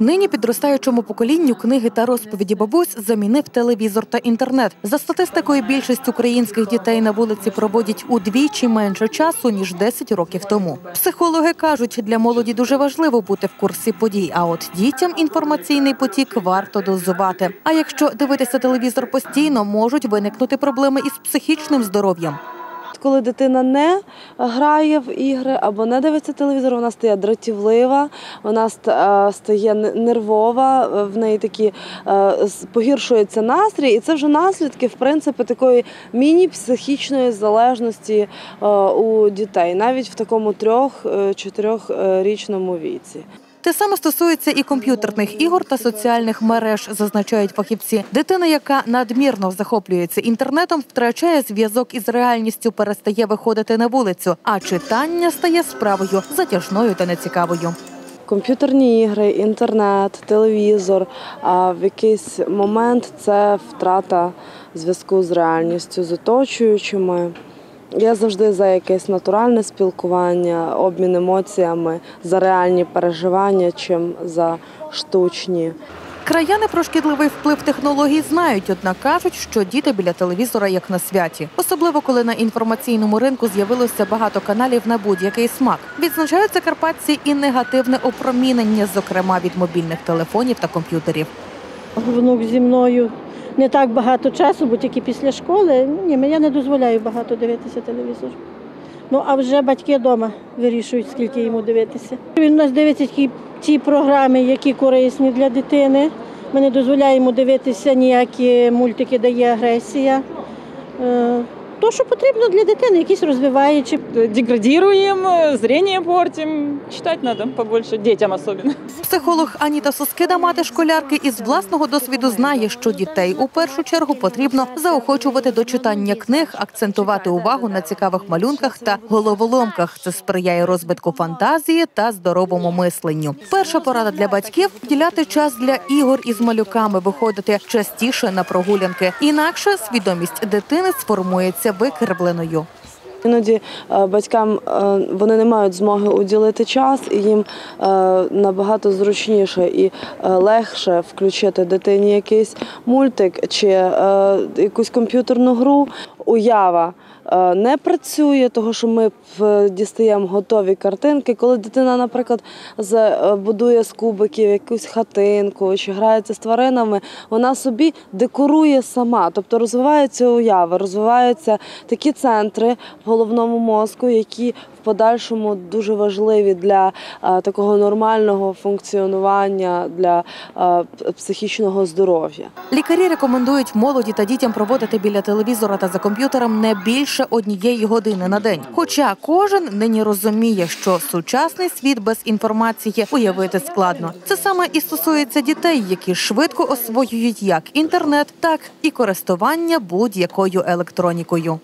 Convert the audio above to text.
Нині підростаючому поколінню книги та розповіді бабусь замінив телевізор та інтернет. За статистикою, більшість українських дітей на вулиці проводять удвічі менше часу ніж 10 років тому. Психологи кажуть, для молоді дуже важливо бути в курсі подій. А от дітям інформаційний потік варто дозувати. А якщо дивитися телевізор постійно, можуть виникнути проблеми із психічним здоров'ям. Коли дитина не грає в ігри або не дивиться телевізор, вона стає дратівлива, вона е, стає нервова, е, в неї такі е, погіршується настрій, і це вже наслідки в принципі такої міні-психічної залежності у дітей, навіть в такому трьох-чотирьохрічному віці. Те саме стосується і комп'ютерних ігор та соціальних мереж, зазначають фахівці. Дитина, яка надмірно захоплюється інтернетом, втрачає зв'язок із реальністю, перестає виходити на вулицю, а читання стає справою затяжною та нецікавою. Комп'ютерні ігри, інтернет, телевізор. А в якийсь момент це втрата зв'язку з реальністю, з оточуючими. Я завжди за якесь натуральне спілкування, обмін емоціями, за реальні переживання, чим за штучні. Краяни про шкідливий вплив технологій знають, однак кажуть, що діти біля телевізора як на святі, особливо коли на інформаційному ринку з'явилося багато каналів на будь-який смак. Відзначають закарпатці і негативне опромінення, зокрема від мобільних телефонів та комп'ютерів. Внук зі мною не так багато часу, бо тільки після школи. Ні, я не дозволяю багато дивитися телевізор. Ну а вже батьки вдома вирішують, скільки йому дивитися. Він у нас дивиться ті, ті програми, які корисні для дитини. Ми не дозволяємо дивитися ніякі мультики, де є агресія. То, що потрібно для дитини, якісь розвиваючі. деградируем, э, зрение портим. Читать надо побольше, детям особенно. Психолог Аніта Соскида, мати школярки, із власного досвіду знає, що дітей у першу чергу потрібно заохочувати до читання книг, акцентувати увагу на цікавих малюнках та головоломках. Це сприяє розвитку фантазії та здоровому мисленню. Перша порада для батьків діляти час для ігор із малюками, виходити частіше на прогулянки. Інакше свідомість дитини сформується викривленою. Іноді е, батькам е, вони не мають змоги уділити час, і їм е, набагато зручніше і легше включити дитині якийсь мультик чи якусь комп'ютерну гру. Уява не працює, того що ми дістаємо готові картинки. Коли дитина, наприклад, е, будує з кубиків якусь хатинку чи грається з тваринами, вона собі декорує сама, тобто розвивається уява, розвиваються такі центри в головному мозку, які в подальшому дуже важливі для е, такого нормального функціонування, для е, психічного здоров'я. Лікарі рекомендують молоді та дітям проводити біля телевізора та за комп'ютером не більше однієї години на день. Хоча кожен нині розуміє, що сучасний світ без інформації уявити складно. Це саме і стосується дітей, які швидко освоюють як інтернет, так і користування будь-якою електронікою.